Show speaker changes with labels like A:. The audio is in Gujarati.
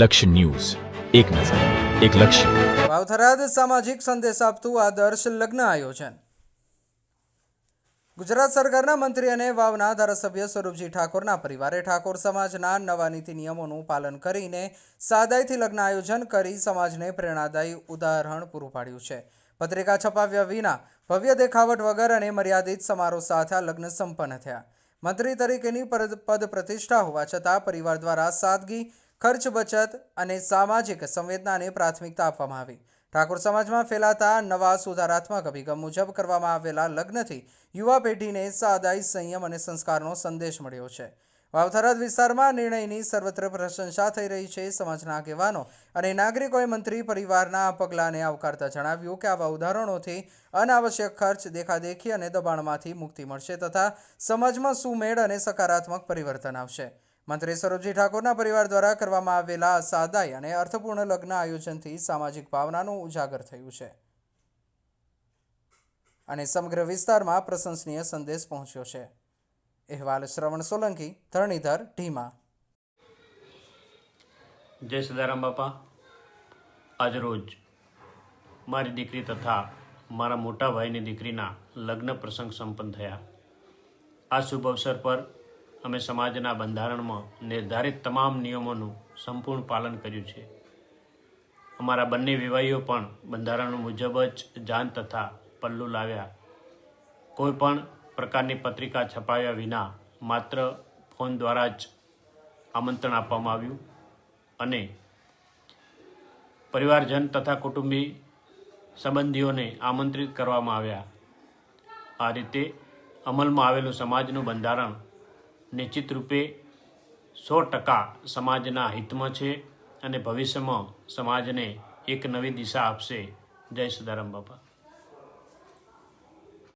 A: લક્ષ્ય ન્યૂઝ. એક નજર, એક લક્ષ્ય.
B: વાવથરાદ સામાજિક સંદેશ આપતું આદર્શ લગ્ન આયોજન. ગુજરાત સરકારના મંત્રી અને વાવના ધારાસભ્ય સ્વરૂપજી ઠાકોરના પરિવારે ઠાકોર સમાજના નવા નીતિ નિયમોનું પાલન કરીને સાદાઈથી લગ્ન આયોજન કરી સમાજને પ્રેરણાદાયી ઉદાહરણ પૂરું પાડ્યું છે. પત્રિકા છપાવ્યા વિના ભવ્ય દેખાવટ વગર અને મર્યાદિત સમારોહ સાથે આ લગ્ન સંપન્ન થયા. મંત્રી તરીકેની પદ પ્રતિષ્ઠા હોવા છતાં પરિવાર દ્વારા સાદગી ખર્ચ, બચત અને સામાજિક સંવેદનાને પ્રાથમિકતા આપવામાં આવી. ઠાકોર સમાજમાં ફેલાતા નવા સુધારાત્મક અભિગમ મુજબ કરવામાં આવેલા લગ્નથી યુવા પેઢીને સાદાઈ સંયમ અને સંસ્કારનો સંદેશ મળ્યો છે. વાવથરાદ વિસ્તારમાં નિર્ણયની સર્વત્ર પ્રશંસા થઈ રહી છે સમાજના આગેવાનો અને નાગરિકોએ મંત્રી પરિવારના આ પગલાંને આવકારતા જણાવ્યું કે આવા ઉદાહરણોથી અનાવશ્યક ખર્ચ દેખાદેખી અને દબાણમાંથી મુક્તિ મળશે તથા સમાજમાં સુમેળ અને સકારાત્મક પરિવર્તન આવશે. મંત્રી સરોજી ઠાકોરના પરિવાર દ્વારા કરવામાં આવેલા સાદાઈ અને અર્થપૂર્ણ લગ્ન આયોજનથી સામાજિક ભાવનાનું ઉજાગર થયું છે. અને સમગ્ર વિસ્તારમાં પ્રશંસનીય સંદેશ પહોંચ્યો છે. અહેવાલ શ્રવણ સોલંકી, ધરણીધર, ઢીમા.
C: જય સદારામ બાપા. આજરોજ મારી દીકરી તથા મારા મોટા ભાઈની દીકરીના લગ્ન પ્રસંગ સંપન્ન થયા. આ શુભ અવસર પર અમે સમાજના બંધારણમાં નિર્ધારિત તમામ નિયમોનું સંપૂર્ણ પાલન કર્યું છે. અમારા બંને વિવાહીઓ પણ બંધારણ મુજબ જ જાન તથા પલ્લુ લાવ્યા. કોઈ પણ પ્રકારની પત્રિકા છપાવ્યા વિના માત્ર ફોન દ્વારા જ આમંત્રણ આપવામાં આવ્યું અને પરિવારજન તથા કુટુંબી સંબંધીઓને આમંત્રિત કરવામાં આવ્યા. આ રીતે અમલમાં આવેલું સમાજનું બંધારણ નિશ્ચિત રૂપે સો ટકા સમાજના હિતમાં છે અને ભવિષ્યમાં સમાજને એક નવી દિશા આપશે. જય સદારામ બાપા.